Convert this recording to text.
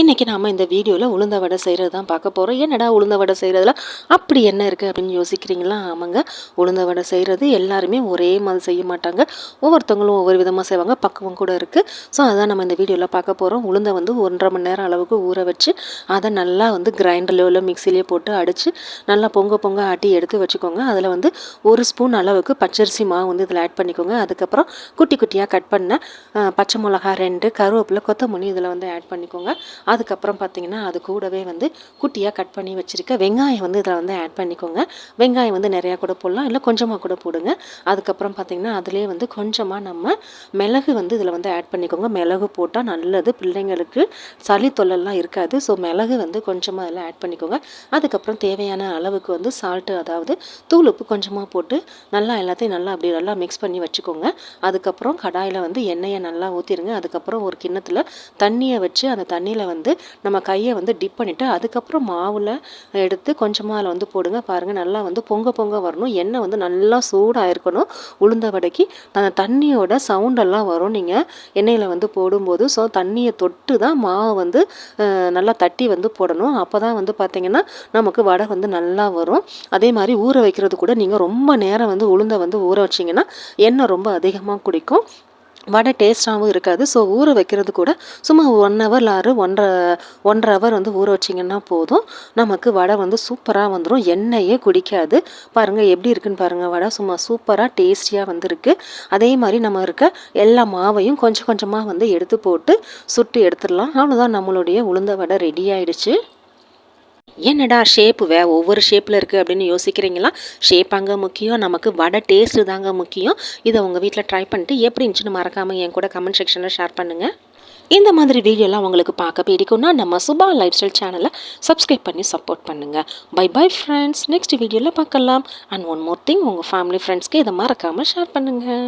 இன்றைக்கி நாம் இந்த வீடியோவில் உளுந்த வடை செய்கிறது தான் பார்க்க போகிறோம் என்னடா உளுந்த வடை செய்கிறதுல அப்படி என்ன இருக்குது அப்படின்னு யோசிக்கிறீங்களா? ஆமாங்க. உளுந்த வடை செய்கிறது எல்லாருமே ஒரே மாதிரி செய்ய மாட்டாங்க. ஒவ்வொருத்தவங்களும் ஒவ்வொரு விதமாக செய்வாங்க. பக்குவம் கூட இருக்குது ஸோ அதான் நம்ம இந்த வீடியோவில் பார்க்க போகிறோம் உளுந்தை வந்து ஒன்றரை மணி நேரம் அளவுக்கு ஊற வச்சு அதை நல்லா வந்து கிரைண்டர்லையோ இல்லை மிக்சிலேயோ போட்டு அடித்து நல்லா பொங்க பொங்க ஆட்டி எடுத்து வச்சுக்கோங்க. அதில் வந்து ஒரு ஸ்பூன் அளவுக்கு பச்சரிசி மாவு வந்து இதில் ஆட் பண்ணிக்கோங்க. அதுக்கப்புறம் குட்டி குட்டியாக கட் பண்ண பச்சை மிளகா ரெண்டு கருவேப்பிலை கொத்தமல்லி இதில் வந்து ஆட் பண்ணிக்கோங்க. அதுக்கப்புறம் பார்த்தீங்கன்னா அது கூடவே வந்து குட்டியாக கட் பண்ணி வச்சுருக்க வெங்காயம் வந்து இதில் வந்து ஆட் பண்ணிக்கோங்க. வெங்காயம் வந்து நிறையா கூட போடலாம் இல்லை கொஞ்சமாக கூட போடுங்க. அதுக்கப்புறம் பார்த்தீங்கன்னா அதிலே வந்து கொஞ்சமாக நம்ம மிளகு வந்து இதில் வந்து ஆட் பண்ணிக்கோங்க. மிளகு போட்டால் நல்லது பிள்ளைங்களுக்கு சளி தொல்லெல்லாம் இருக்காது. ஸோ மிளகு வந்து கொஞ்சமாக அதில் ஆட் பண்ணிக்கோங்க. அதுக்கப்புறம் தேவையான அளவுக்கு வந்து சால்ட்டு அதாவது தூள் உப்பு கொஞ்சமாக போட்டு நல்லா எல்லாத்தையும் நல்லா அப்படி நல்லா மிக்ஸ் பண்ணி வச்சுக்கோங்க. அதுக்கப்புறம் கடாயில் வந்து எண்ணெயை நல்லா ஊற்றிடுங்க அதுக்கப்புறம் ஒரு கிண்ணத்தில் தண்ணியை வச்சு அந்த தண்ணியில் வந்து நம்ம கையை வந்து டிப் பண்ணிவிட்டு அதுக்கப்புறம் மாவில் எடுத்து கொஞ்சமாக அதில் வந்து போடுங்க. பாருங்கள் நல்லா வந்து பொங்க பொங்க வரணும். எண்ணெய் வந்து நல்லா சூடாக இருக்கணும் உளுந்த வடைக்கு அந்த தண்ணியோட சவுண்டெல்லாம் வரும். நீங்கள் எண்ணெயில் வந்து போடும்போது ஸோ தண்ணியை தொட்டு தான் மாவை வந்து நல்லா தட்டி வந்து போடணும். அப்போ தான் வந்து பார்த்திங்கன்னா நமக்கு வடை வந்து நல்லா வரும். அதே மாதிரி ஊற வைக்கிறது கூட நீங்கள் ரொம்ப நேரம் வந்து உளுந்தை வந்து ஊற வச்சிங்கன்னா எண்ணெய் ரொம்ப அதிகமாக குடிக்கும். வடை டேஸ்ட்டாகவும் இருக்காது. ஸோ ஊற வைக்கிறது கூட சும்மா ஒன் ஹவர் ஆறு ஒன்றரை ஒன்றரை ஹவர் வந்து ஊற வச்சிங்கன்னா போதும். நமக்கு வடை வந்து சூப்பராக வந்துடும் எண்ணெயே குடிக்காது. பாருங்கள் எப்படி இருக்குன்னு பாருங்கள் வடை சும்மா சூப்பராக டேஸ்டியாக வந்திருக்கு. அதே மாதிரி நம்ம இருக்க எல்லா மாவையும் கொஞ்சம் கொஞ்சமாக வந்து எடுத்து போட்டு சுட்டு எடுத்துடலாம். அவ்வளோதான் நம்மளுடைய உளுந்த வடை ரெடி ஆயிடுச்சு. என்னடா ஷேப்பு வே? ஒவ்வொரு ஷேப்பில் இருக்குது அப்படின்னு யோசிக்கிறீங்களா? ஷேப் அங்கே முக்கியம் நமக்கு வடை டேஸ்ட்டு தாங்க முக்கியம். இதை உங்கள் வீட்டில் ட்ரை பண்ணிட்டு எப்படி இருந்துச்சுன்னு மறக்காமல் என் கூட கமெண்ட் செக்ஷனில் ஷேர் பண்ணுங்கள் இந்த மாதிரி வீடியோலாம் உங்களுக்கு பார்க்க பிடிக்கும்னா நம்ம சுபா லைஃப் ஸ்டைல் சேனலை சப்ஸ்கிரைப் பண்ணி சப்போர்ட் பண்ணுங்கள் பை பை ஃப்ரெண்ட்ஸ் நெக்ஸ்ட் வீடியோவில் பார்க்கலாம். அண்ட் ஒன் மோர் திங் உங்கள் ஃபேமிலி ஃப்ரெண்ட்ஸ்க்கு இதை மறக்காமல் ஷேர் பண்ணுங்கள்